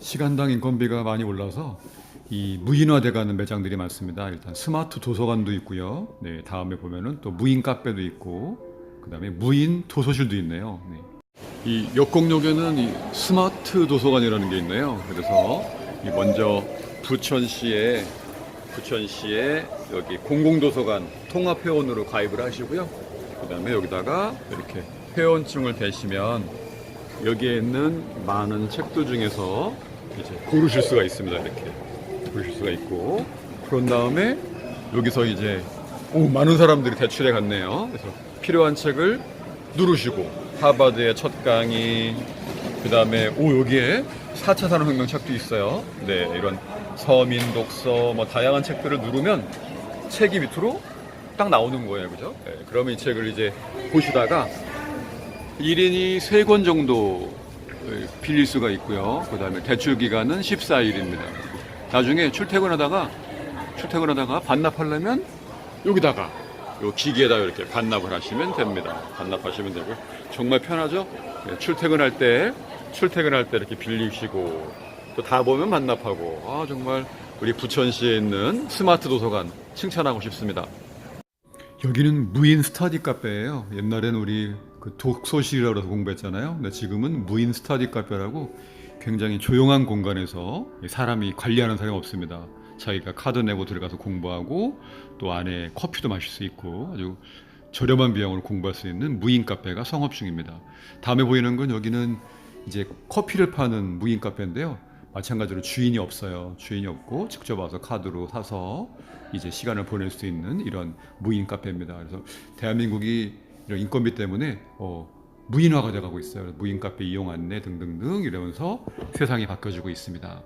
시간당 인건비가 많이 올라서 이 무인화돼가는 매장들이 많습니다. 일단 스마트 도서관도 있고요. 네, 다음에 보면은 또 무인 카페도 있고, 그다음에 무인 도서실도 있네요. 네. 이 역곡역에는 이 스마트 도서관이라는 게 있네요. 그래서 이 먼저 부천시에 부천시에 여기 공공도서관 통합회원으로 가입을 하시고요. 그다음에 여기다가 이렇게 회원증을 대시면 여기에 있는 많은 책들 중에서 이제 고르실 수가 있습니다. 이렇게 고르실 수가 있고 그런 다음에 여기서 이제 오 많은 사람들이 대출해 갔네요. 그래서 필요한 책을 누르시고 하버드의 첫 강의 그 다음에 오 여기에 4차 산업혁명 책도 있어요. 네 이런 서민 독서 뭐 다양한 책들을 누르면 책이 밑으로 딱 나오는 거예요, 그죠? 네, 그러면 이 책을 이제 보시다가 1인이 3권 정도 빌릴 수가 있고요. 그 다음에 대출 기간은 14일입니다. 나중에 출퇴근하다가, 출퇴근하다가 반납하려면 여기다가, 요 기기에다 이렇게 반납을 하시면 됩니다. 반납하시면 되고. 정말 편하죠? 네, 출퇴근할 때, 출퇴근할 때 이렇게 빌리시고, 또 다 보면 반납하고, 아, 정말 우리 부천시에 있는 스마트 도서관 칭찬하고 싶습니다. 여기는 무인 스터디 카페예요. 옛날엔 우리 그 독서실이라고 공부했잖아요. 근데 지금은 무인 스터디 카페라고 굉장히 조용한 공간에서 사람이 관리하는 사람이 없습니다. 자기가 카드 내고 들어가서 공부하고 또 안에 커피도 마실 수 있고 아주 저렴한 비용으로 공부할 수 있는 무인 카페가 성업 중입니다. 다음에 보이는 건 여기는 이제 커피를 파는 무인 카페인데요. 마찬가지로 주인이 없어요. 주인이 없고 직접 와서 카드로 사서 이제 시간을 보낼 수 있는 이런 무인 카페입니다. 그래서 대한민국이 이런 인건비 때문에 어, 무인화가 돼가고 있어요. 무인 카페 이용 안내 등등등 이러면서 세상이 바뀌어지고 있습니다.